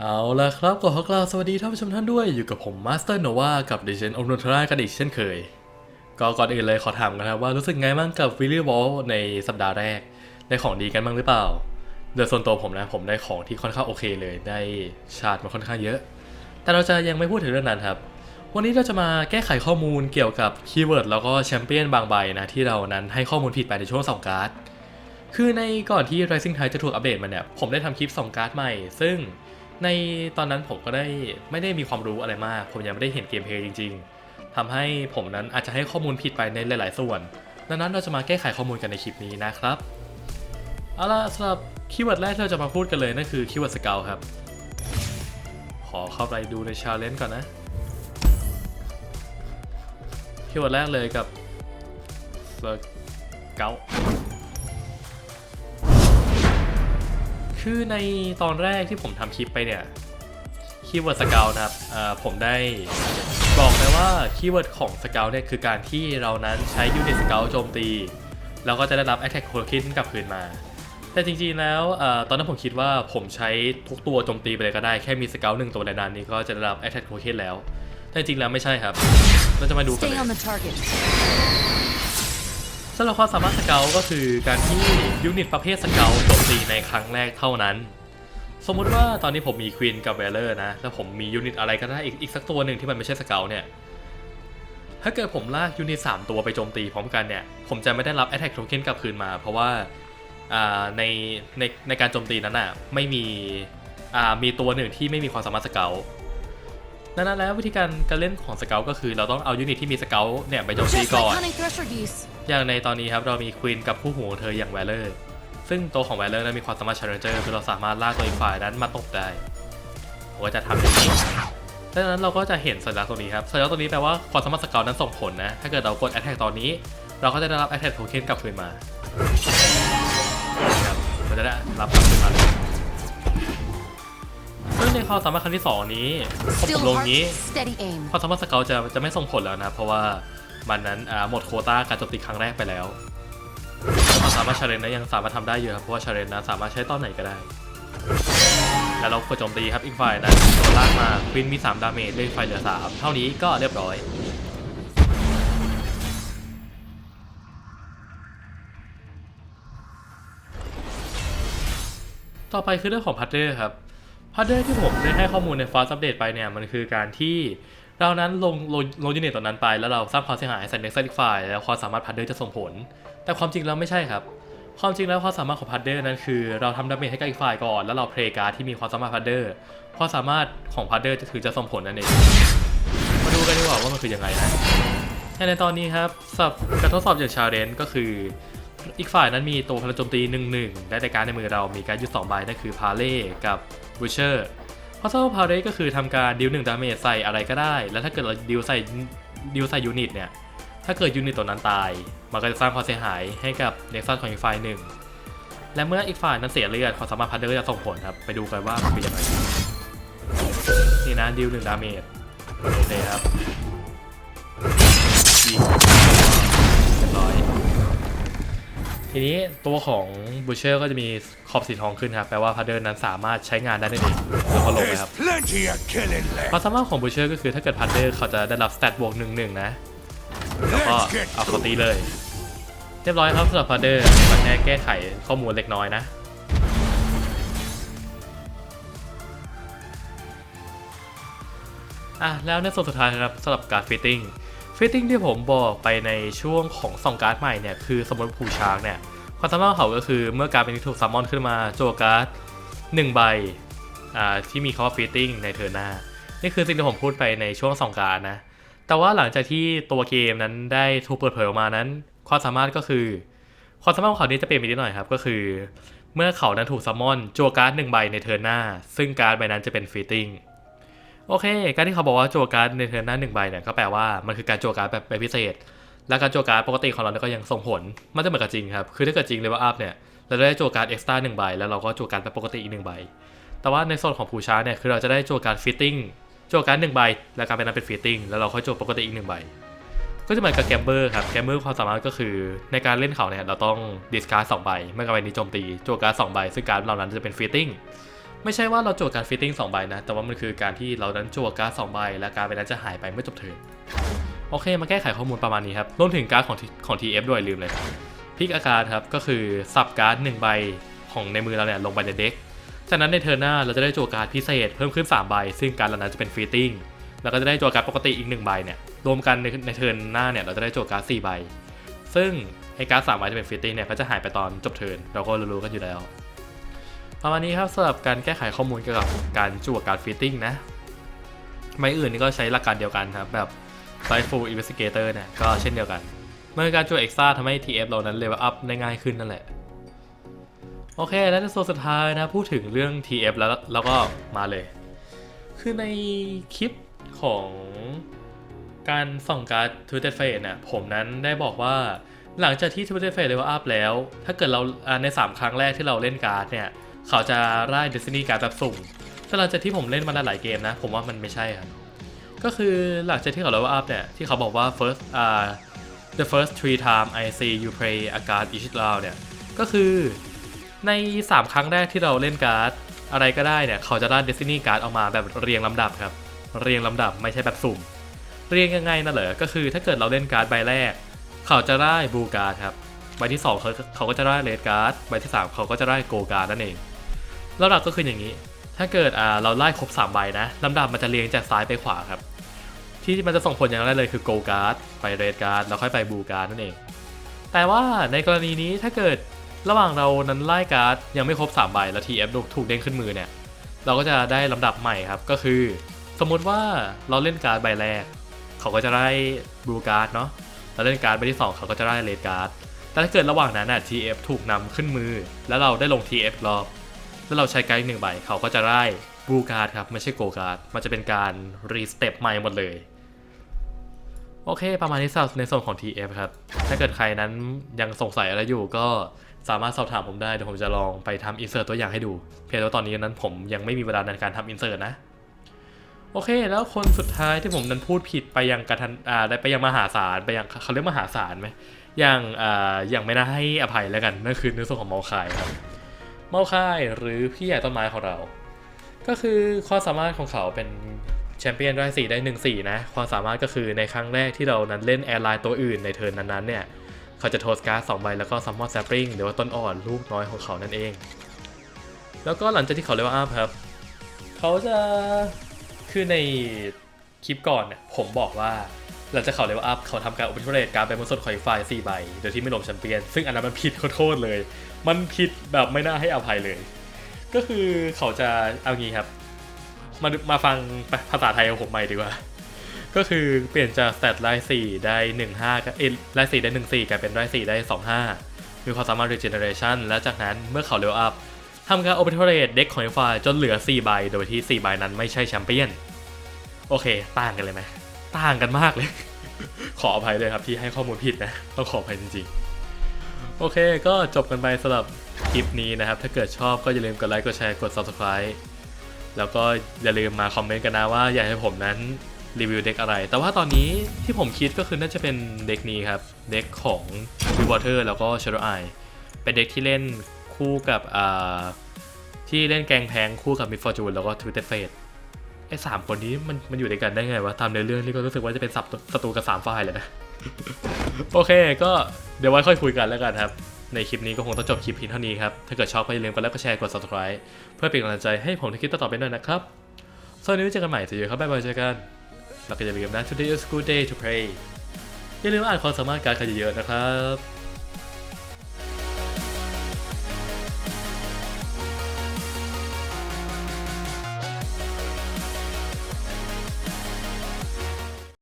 เอาละครับก็ขอกล่าวสวัสดีท่านผู้ชมท่านด้วยอยู่กับผมมาสเตอร์โนวากับดิเจนอ n น t รากันอีกเช่นเคย ก็ก่อนอื่นเลยขอถามกันนะครับว่ารู้สึกไงบ้างกับวิลลี่บอลในสัปดาห์แรก ได้ของดีกันบ้างหรือเปล่าโดยส่วนตัวผมนะผมได้ของที่ค่อนข้างโอเคเลยได้ชาร์จมาค่อนข้างเยอะ แต่เราจะยังไม่พูดถึงเรื่องนั้นครับ วันนี้เราจะมาแก้ไขข้อมูลเกี่ยวกับคีย์เวิร์ดแล้วก็แชมเปี้ยนบางใบนะที่เรานั้นให้ข้อมูลผิดไปในช่วงสองการ์ด คือในก่อนที่ Rising Tide จะถูกอัปเดตมาเนี่ย ผมได้ทำคลิปส่องการ์ดใหม่ ซึ่งในตอนนั้นผมก็ได้ไม่ได้มีความรู้อะไรมาก ผมยังไม่ได้เห็นเกมเพลย์จริง ๆทำให้ผมนั้นอาจจะให้ข้อมูลผิดไปในหลาย ๆ ส่วน ดังนั้นเราจะมาแก้ไขข้อมูลกันในคลิปนี้นะครับ เอาล่ะสำหรับคีย์เวิร์ดแรกที่เราจะมาพูดกันเลยนั่นคือคีย์เวิร์ดสเกลครับ ขอเข้าไปดูในชาเลนจ์ก่อนนะ คีย์เวิร์ดแรกเลยกับสเกล คือในตอนแรกที่ผมทำคลิปไปเนี่ยคีย์เวิร์ดสเกลนะครับอ่าผมได้บอกไปว่าคีย์เวิร์ดของสเกลเนี่ยคือการที่เรานั้นใช้ยูนิตสเกลโจมตีแล้วก็จะได้รับ Attack Token กลับคืนมา แต่จริงๆแล้วอาตอนนั้นผมคิดว่าผมใช้ทุกตัวโจมตีไปเลยก็ได้แค่มีสเกลหนึ่งตัวในนั้นนี้ก็จะได้รับ Attack Token แล้ว แต่จริงๆแล้วไม่ใช่ครับ เราจะมาดูกันเลย สำหรับความสามารถสเกลก็คือการที่ยูนิตประเภทสเกลโจมตีในครั้งแรกเท่านั้น สมมุติว่าตอนนี้ผมมีควีนกับเวลเลอร์นะ แล้วผมมียูนิตอะไรก็ได้อีกอีกสักตัวหนึ่งที่มันไม่ใช่สเกลเนี่ย ถ้าเกิดผมลากยูนิต 3 ตัวไปโจมตีพร้อมกันเนี่ย ผมจะไม่ได้รับ Attack Token กลับคืนมา เพราะว่าในในในการโจมตีนั้นอะไม่มีมีตัวหนึ่งที่ไม่มีความสามารถสเกลดังนั้นแล้ววิธีการการเล่นของสเกลก็คือ เราต้องเอายูนิตที่มีสเกลเนี่ยไปโจมตีก่อน like Honey Thresher Geese. อย่างในตอนนี้ครับเรามีควีนกับคู่หูของเธออย่างแวลเลอร์ซึ่งตัวของแวลเลอร์นั้นมีความสามารถ Challenger คือเราสามารถลากตัวอีกฝ่ายนั้นมาตบได้ผมก็จะทำอย่างนี้ดังนั้นเราก็จะเห็นสัญลักษณ์ตรงนี้ครับสัญลักษณ์ตรงนี้แปลว่าความสามารถสเกลนั้นส่งผลนะ ถ้าเกิดเรากด Attack ตอนนี้ เราก็จะได้รับ Attack Token กลับคืนมาครับมันจะได้รับกลับคืนมาเลยซึ่งในความสามารถครั้งที่สองนี้พอผ Still มลงนี้ hearts, steady aim. ความสามารถสเกลจะจะไม่ส่งผลแล้วนะ เพราะว่า มันนั้นหมดโควต้าการโจมตีครั้งแรกไปแล้วควาสามารถชาเลนนะยังสามารถทำได้เยอะครับเพราะว่าชาเลนนะสามารถใช้ตอนไหนก็ได้ แล้วเรากดโจมตีครับอีกฝ่ายนั้นโดนลากมาควินมี 3 ดาเมจเล่นไฟเหลือ 3 เท่านี้ก็เรียบร้อยต่อไปคือเรื่องของพัตเตอร์ครับพัตเตอร์ที่ผมได้ให้ข้อมูลในฟาสต์อัปเดตไปเนี่ยมันคือการที่ เรานั้นลงลงลงยูนิตตัวนั้นไปแล้วเราสร้างความเสียหายใส่เน็กซ์อีกฝ่ายแล้วความสามารถพัตเตอร์จะส่งผล แต่ความจริงแล้วไม่ใช่ครับ ความจริงแล้วความสามารถของพัตเตอร์นั้นคือเราทำดาเมจให้กับอีกฝ่ายก่อนแล้วเราเพลย์การ์ดที่มีความสามารถพัตเตอร์ความสามารถของพัตเตอร์จะถือจะส่งผลนั่นเองมาดูกันดีกว่าว่ามันคือยังไงนะในตอนนี้ครับสับการทดสอบอย่างชาเลนจ์ก็คืออีกฝ่ายนั้นมีตัวพลังโจมตีหนึ่งหนึ่งและในการในมือเรามีการดยึดสองใบนั่นคือพาเล่กับบูเชอร์ พราะสำหรับพาเล่ก็คือทำการดิวหนึ่งดาเมจใส่อะไรก็ได้ แล้วถ้าเกิดเราดิวใส่ดิวใส่ยูนิตเนี่ย ถ้าเกิดยูนิตตัวนั้นตาย มันก็จะสร้างความเสียหายให้กับเน็กซัสของอีกฝ่ายหนึ่ง และเมื่ออีกฝ่ายนั้นเสียเลือดความสามารถพันเดอร์จะส่งผลครับ ไปดูกันว่ามันเป็นยังไงนี่นะดิวหนึ่งดาเมจโอเคครับ ทีนี้ตัวของบูเชอร์ก็จะมีขอบสีทองขึ้นครับแปลว่าพาร์เดอร์นั้นสามารถใช้งานได้นั่นเองแล้วก็ลงเลย There's ครับ plenty of killing ควา left. มสามารถของบูเชอร์ก็คือถ้าเกิดพาร์เดอร์เขาจะได้รับสเตตบวกหนึ่งหนึ่งนะแล้วก็ Let's get เอาเขา to ตี it. เลยเรียบร้อยครับสำหรับพาร์เดอร์มันแค่แก้ไขข้อมูลเล็กน้อยนะอะแล้วในส่วนสุดท้ายครับสำหรับการฟิตติ้ง ฟิตติ้งที่ผมบอกไปในช่วงของสองการ์ดใหม่เนี่ยคือสมมติผูช้างเนี่ยความสามารถของเขาก็คือเมื่อการเป็นที่ถูกซัมมอนขึ้นมาโจวการ์ดหนึ่งใบอ่าที่มีคำว่าฟิตติ้งในเทอร์หน้า นี่คือสิ่งที่ผมพูดไปในช่วงสองการ์ดนะ แต่ว่าหลังจากที่ตัวเกมนั้นได้ถูกเปิดเผยออกมานั้น ความสามารถก็คือ ความสามารถของเขานี้จะเปลี่ยนไปนิดหน่อยครับก็คือ เมื่อเขานั้นถูกซัมมอนจัวการ์ดหนึ่งใบในเทิร์นหน้า ซึ่งการ์ดใบนั้นจะเป็นฟิตติ้ง โอเค การที่เขาบอกว่าโจการ์ดในเทิร์นหน้าหนึ่งใบเนี่ยก็แปลว่ามันคือการโจการ์ดแบบพิเศษ และการโจการ์ดปกติของเราเนี่ยก็ยังส่งผล มันจะเหมือนกับจริงครับ คือถ้าเกิดจริงเลยว่าอัพเนี่ยเราได้โจการ์ดเอ็กซ์ต้าหนึ่งใบแล้วเราก็โจการ์ดแบบปกติอีกหนึ่งใบ แต่ว่าในโซนของผู้ช้าเนี่ยคือเราจะได้โจการ์ดฟิตติ้งโจการ์ดหนึ่งใบ แล้วการเป็นนั้นเป็นฟิตติ้งแล้วเราค่อยโจปกติอีกหนึ่งใบ ก็จะเหมือนกับแกมเบอร์ครับแกมเบอร์ความสามารถก็คือในการเล่นเขาเนี่ยเราต้องดิสการ์ดสองใบเมื่อกำใบนี้โจมตีโจการ์ดสองใบซึ่งการ์ดเหล่านั้นจะเป็นฟิตติ้ง ไม่ใช่ว่าเราจั่วการฟิตติ้งสองใบนะ แต่ว่ามันคือการที่เรานั้นจั่วการ์ดสองใบ และการ์ดใบนั้นจะหายไปเมื่อจบเทิร์นโอเค มาแก้ไขข้อมูลประมาณนี้ครับ รวมถึงการ์ดของของ TF ด้วยลืมเลยพิกอาการครับ ก็คือสับการ์ดหนึ่งใบของในมือเราเนี่ยลงไปในเด็ก จากนั้นในเทิร์นหน้าเราจะได้จั่วการ์ดพิเศษเพิ่มขึ้นสามใบ ซึ่งการ์ดเหล่านั้นจะเป็นฟิตติ้ง แล้วก็จะได้จั่วการ์ดปกติอีกหนึ่งใบเนี่ยรวมกันในในเทิร์นหน้าเนี่ยเราจะได้จั่วการ์ดสี่ใบ ซึ่งไอ้การ์ดสามใบจะเป็นฟิตติ้งเนี่ยก็จะหายไปตอนจบเทิร์นเราก็รู้ๆกันอยู่แล้ว ประมาณนี้ครับสำหรับการแก้ไขข้อมูลเกี่ยวกับการจั่วการฟิตติ้งนะใบอื่นนี่ก็ใช้หลักการเดียวกันครับแบบ s i f u l Investigator เนี่ยก็เช่นเดียวกัน เมื่อการจั่วเอ็กซ์ตร้าทำให้ TF เรานั้นเลเวลอัพได้ง่ายขึ้นนั่นแหละ โอเค แล้วในโซนสุดท้ายนะ พูดถึงเรื่อง TF แล้วแล้วก็มาเลย คือในคลิปของการส่องการ์ด Twisted Fate เนี่ยผมนั้นได้บอกว่าหลังจากที่ Twisted Fate Level Up แล้ว ถ้าเกิดเราอ่าใน 3 ครั้งแรกที่เราเล่นการ์ดเนี่ย เขาจะไล่ Destiny การ์ดแบบสุ่มแต่หลังจากที่ผมเล่นมาหลายเกมนะ ผมว่ามันไม่ใช่ครับ ก็คือหลังจากที่เขา Level Up เนี่ย ที่เขาบอกว่า first อ่า the first three time I see you play a card each round เนี่ย ก็คือใน 3 ครั้งแรกที่เราเล่นการ์ดอะไรก็ได้เนี่ย เขาจะได้ Destiny การ์ดออกมาแบบเรียงลำดับครับ เรียงลำดับไม่ใช่แบบสุ่ม เรียงยังไงน่ะเหรอ ก็คือถ้าเกิดเราเล่นการ์ดใบแรก เขาจะได้บูการ์ดครับ ใบที่ 2 เขาเขาก็จะได้เลดการ์ด ใบที่ 3 เขาก็จะได้โกการ์ดนั่นเอง ลำดับก็คืออย่างนี้ ถ้าเกิดเราไล่ครบ3ใบนะลำดับมันจะเรียงจากซ้ายไปขวาครับ ที่มันจะส่งผลอย่างแรกเลยคือโกการ์ดไปเรดการ์ดแล้วค่อยไปบูการ์ดนั่นเอง แต่ว่าในกรณีนี้ถ้าเกิดระหว่างเรานั้นไล่การ์ดยังไม่ครบ3ใบแล้ว TF ถูกเด้งขึ้นมือเนี่ยเราก็จะได้ลำดับใหม่ครับก็คือ สมมติว่าเราเล่นการ์ดใบแรก เขาก็จะได้บูการ์ดเนาะเราเล่นการ์ดใบที่ 2 เขาก็จะได้เลดการ์ดแต่ถ้าเกิดระหว่างนั้นน่ะ TF ถูกนำขึ้นมือ แล้วเราได้ลง TF รอบ แล้วเราใช้การ์ดอีกหนึ่งใบเขาก็จะได้บลูการ์ดครับ ไม่ใช่โกการ์ด มันจะเป็นการรีสเต็ปใหม่หมดเลย โอเค ประมาณนี้สำหรับในส่วนของ TF ครับ ถ้าเกิดใครนั้นยังสงสัยอะไรอยู่ก็สามารถสอบถามผมได้ เดี๋ยวผมจะลองไปทำอินเสิร์ตตัวอย่างให้ดู เพียงแต่ว่าตอนนี้นั้นผมยังไม่มีเวลาในการทำอินเสิร์ตนะ โอเค แล้วคนสุดท้ายที่ผมนั้นพูดผิดไปยังกระทันอ่าไปยังมหาศาลไปยังเขาเรียกมหาศาลไหมอย่างอ่าอย่างไม่น่าให้อภัยแล้วกันนั่นคือในส่วนของเมาคายครับ เมาค่ายหรือพี่ใหญ่ต้นไม้ของเรา ก็คือความสามารถของเขาเป็นแชมเปี้ยนได้สี่ได้หนึ่งสี่นะความสามารถก็คือในครั้งแรกที่เรานั้นเล่นแอร์ไลน์ตัวอื่นในเทิร์นนั้นๆเนี่ยเขาจะโทสการ์ดสองใบแล้วก็ซัมมอนแซปริงหรือว่าต้นอ่อนลูกน้อยของเขานั่นเอง แล้วก็หลังจากที่เขาเลเวลอัพครับ เขาจะคือในคลิปก่อนเนี่ยผมบอกว่า หลังจากเขาเลเวลอัพเขาทำการโอุปอเรดการดไปบนส่วนของอีกฝ่ายสี่ใบโดยที่ไม่ลงแชมเปี้ยน ซึ่งอันนั้นมันผิดโทษเลย มันผิดแบบไม่น่าให้อภัยเลย ก็คือเขาจะเอางี้ครับ มามาฟังภาษาไทยของผมใหม่ดีกว่า ก็คือเปลี่ยนจากสเตตไลสี่ได้หนึ่งห้าเอยไล่สี่ได้หนึ่งสี่กลายเป็นไล่สี่ได้สองห้ามีความสามารถ regeneration และจากนั้นเมื่อเขาเลเวลอัพทำการ o p e r a t e เด็กของอีกฝ่ายจนเหลือ4ใบโดยที่4ใบนั้นไม่ใช่แชมเปี้ยน โอเค ต่างกันเลยไหม ต่างกันมากเลย ขออภัยเลยครับที่ให้ข้อมูลผิดนะ ต้องขออภัยจริงๆ โอเคก็จบกันไปสำหรับคลิปนี้นะครับ ถ้าเกิดชอบก็อย่าลืมกดไลค์ กดแชร์ กด subscribe แล้วก็อย่าลืมมาคอมเมนต์กันนะว่าอยากให้ผมนั้นรีวิวเด็กอะไร แต่ว่าตอนนี้ที่ผมคิดก็คือน่าจะเป็นเด็กนี้ครับ เด็กของ w i w a t e r แล้วก็ Shadow Eye เป็นเด็กที่เล่นคู่กับที่เล่นแกงแพงคู่กับ Mid Fortune แล้วก็ Twisted Fate ไอ้สามคนนี้มันมันอยู่ด้วยกันได้ไงวะตามในเรื่องนี่ก็รู้สึกว่าจะเป็นศัพท์ศัตรูกับสามฝ่ายเลยนะ โอเค ก็เดี๋ยวไว้ค่อยคุยกันแล้วกันครับ ในคลิปนี้ก็คงต้องจบคลิปเพียงเท่านี้ครับ ถ้าเกิดชอบก็อย่าลืมกดไลค์กดแชร์กด subscribe เพื่อเป็นกำลังใจให้ผมในคลิปต่อไปด้วยนะครับสวัสดีเจอกันใหม่สวัสดีครับบ๊ายบายเจอกันแล้วก็อย่าลืมนะ today is good day to pray อย่าลืมอ่านความสามารถการดกันเยอะๆนะครับ